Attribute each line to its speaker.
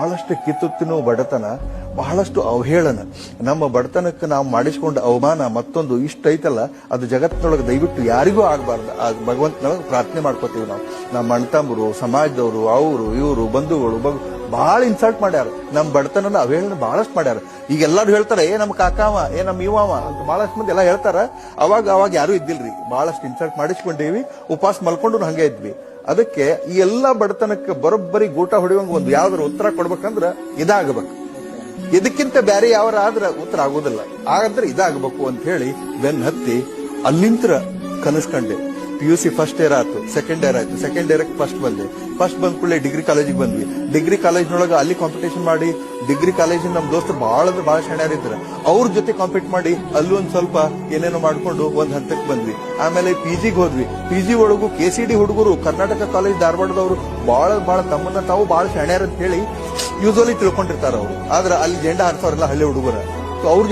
Speaker 1: ಬಹಳಷ್ಟು ಕಿತ್ತುತ್ತಿನೋ ಬಡತನ ಬಹಳಷ್ಟು ಅವಹೇಳನ. ನಮ್ಮ ಬಡತನಕ್ಕೆ ನಾವು ಮಾಡಿಸಿಕೊಂಡ ಅವಮಾನ ಮತ್ತೊಂದು ಇಷ್ಟ ಐತಲ್ಲ, ಅದು ಜಗತ್ತಿನೊಳಗೆ ದಯವಿಟ್ಟು ಯಾರಿಗೂ ಆಗಬಾರ್ದು ಆ ಭಗವಂತನೊಳಗೆ ಪ್ರಾರ್ಥನೆ ಮಾಡ್ಕೋತೀವಿ ನಾವು. ನಮ್ಮ ಅಣ್ತಂಬರು ಸಮಾಜದವರು, ಅವರು, ಇವರು, ಬಂಧುಗಳು, ಬಗ್- ಬಹಳ ಇನ್ಸಲ್ಟ್ ಮಾಡ್ಯಾರ. ನಮ್ಮ ಬಡತನ ಅವಹೇಳನ ಬಹಳಷ್ಟು ಮಾಡ್ಯಾರ. ಈಗ ಎಲ್ಲರೂ ಹೇಳ್ತಾರೆ, ಏ ನಮ್ಮ ಕಾಕಾವ, ಏ ನಮ್ಮ ಇವಾವ ಅಂತ ಬಹಳಷ್ಟು ಮಂದಿ ಎಲ್ಲ ಹೇಳ್ತಾರ. ಅವಾಗ ಅವಾಗ ಯಾರು ಇದ್ದಿಲ್ರಿ. ಬಹಳಷ್ಟು ಇನ್ಸಲ್ಟ್ ಮಾಡಿಸ್ಕೊಂಡೇವಿ. ಉಪವಾಸ ಮಲ್ಕೊಂಡು ಹಂಗೆ ಇದ್ವಿ. ಅದಕ್ಕೆ ಈ ಎಲ್ಲಾ ಬಡತನಕ್ಕೆ ಬರೋಬ್ಬರಿ ಗೂಟ ಹೊಡೆಯುವಂಗ ಒಂದು ಯಾವ್ದಾರು ಉತ್ತರ ಕೊಡ್ಬೇಕಂದ್ರ ಇದಾಗಬೇಕು. ಇದಕ್ಕಿಂತ ಬೇರೆ ಯಾವ್ರ ಆದ್ರ ಉತ್ತರ ಆಗೋದಿಲ್ಲ. ಆದ್ರೆ ಇದಾಗಬೇಕು ಅಂತ ಹೇಳಿ ಬೆನ್ ಹತ್ತಿ ಅಲ್ಲಿಂತ್ರ ಕನಸ್ಕಂಡೆ. P U C first year ಆಯ್ತು ಸೆಕೆಂಡ್ ಇಯರ್ ಆಯ್ತು ಸೆಕೆಂಡ್ ಇಯರ್ ಫಸ್ಟ್ ಬಂದೆ. ಫಸ್ಟ್ ಬಂದ ಕೂಡಲೇ ಡಿಗ್ರಿ ಕಾಲೇಜಿಗೆ ಬಂದ್ವಿ. ಡಿಗ್ರಿ ಕಾಲೇಜ್ನೊಳಗೆ ಅಲ್ಲಿ ಕಾಂಪಿಟೇಷನ್ ಮಾಡಿ ಡಿಗ್ರಿ ಕಾಲೇಜಿನ ನಮ್ಮ ದೋಸ್ತರು ಬಹಳ ಅಂದ್ರೆ ಬಹಳ ಶಾಣ್ಯಾರಿದ್ರು ಅವ್ರ ಜೊತೆ ಕಾಂಪೀಟ್ ಮಾಡಿ ಅಲ್ಲೂ ಒಂದ್ ಸ್ವಲ್ಪ ಏನೇನೋ ಮಾಡ್ಕೊಂಡು ಒಂದ್ ಹಂತಕ್ಕೆ ಬಂದ್ವಿ. ಆಮೇಲೆ ಪಿ ಜಿಗೆ ಹೋದ್ವಿ. ಪಿ ಜಿ ಒಳಗು ಕೆ ಸಿ ಡಿ ಹುಡುಗರು, ಕರ್ನಾಟಕ ಕಾಲೇಜ್ ಧಾರವಾಡದವರು ಬಹಳ ಬಹಳ ತಮ್ಮನ್ನ ತಾವು ಬಹಳ ಶಾಣ್ಯಾರ ಅಂತ ಹೇಳಿ ಯೂಶಲಿ ತಿಳ್ಕೊಂಡಿರ್ತಾರ ಅವ್ರು. ಆದ್ರೆ ಅಲ್ಲಿ ಜೆಂಡಾ ಹಾರಿಸೋರೆಲ್ಲ ಹಳ್ಳಿ ಹುಡುಗರ. ಸೊ ಅವ್ರ